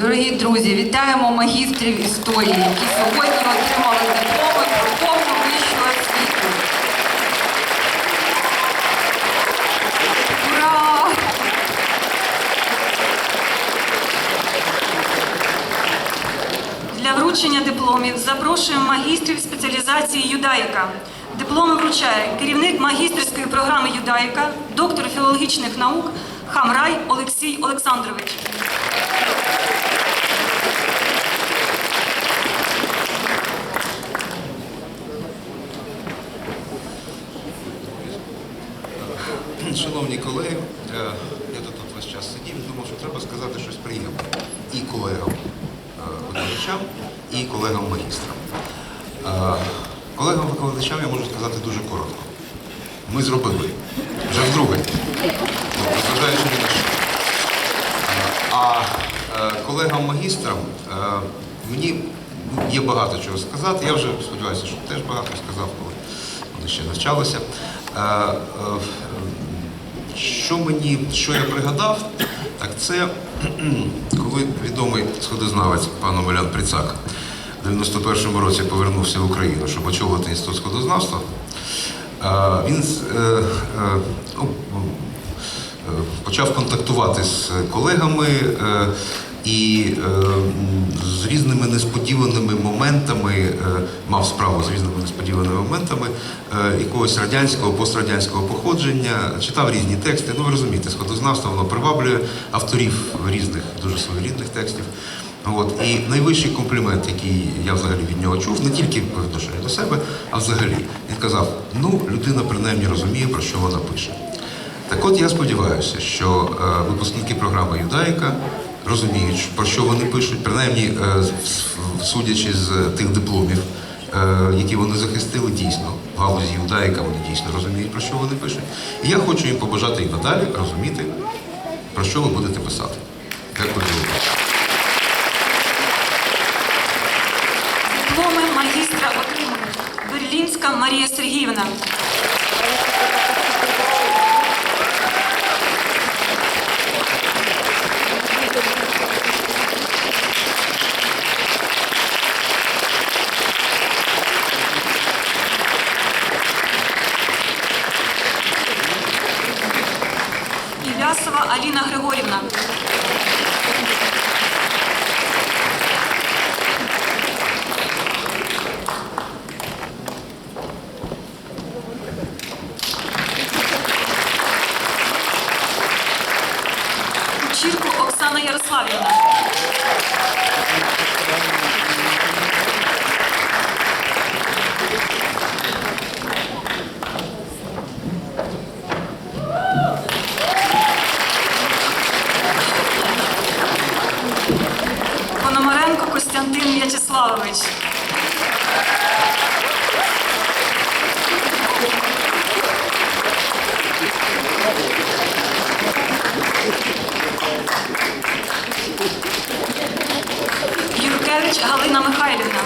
Дорогі друзі, вітаємо магістрів історії, які сьогодні отримали дипломи про повну вищу освіту. Ура! Для вручення дипломів запрошуємо магістрів спеціалізації юдаїка. Дипломи вручає керівник магістерської програми юдаїка, доктор філологічних наук Хамрай Олексій Олександрович. Шановні колеги, е, я тут от весь час сидів думав, що треба сказати щось приємне і колегам е, викладачам, і колегам магістрам. Е, Колегам викладачам я можу сказати дуже коротко. Ми зробили вже вдруге, Ну, незважаючи на що. А колегам магістрам е, мені є багато чого сказати. Я вже сподіваюся, що теж багато сказав, коли вони ще навчалися. Що мені, що я пригадав, так це коли відомий сходознавець пан Омелян Прицак в 91-му році повернувся в Україну, щоб очолити інститут сходознавства. е, Він е, е, ну, почав контактувати з колегами і з різними несподіваними моментами, е, мав справу з різними несподіваними моментами е, якогось радянського, пострадянського походження, читав різні тексти. Ну, ви розумієте, сходознавство воно приваблює авторів різних, дуже своєрідних текстів. От. І найвищий комплімент, який я взагалі від нього чув, не тільки по до себе, а взагалі. Він казав: ну, людина принаймні розуміє, про що вона пише. Так от я сподіваюся, що е, випускники програми Юдаїка розуміють, про що вони пишуть, принаймні, е, судячи з тих дипломів, е, які вони захистили, дійсно, в галузі Юдаїка вони дійсно розуміють, про що вони пишуть. І я хочу їм побажати і надалі розуміти, про що ви будете писати. Дякую за увагу. Дипломи магістра отримують Берлінська Марія Сергіївна. Аліна Григорівна. Кучірко Оксана Ярославівна. Костянтин В'ячеславович. Юркевич Галина Михайлівна.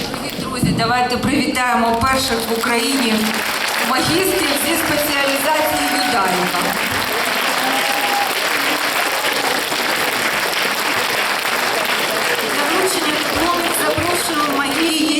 Дорогі друзі, давайте привітаємо перших в Україні магістрів зі спеціалізації юдаїка.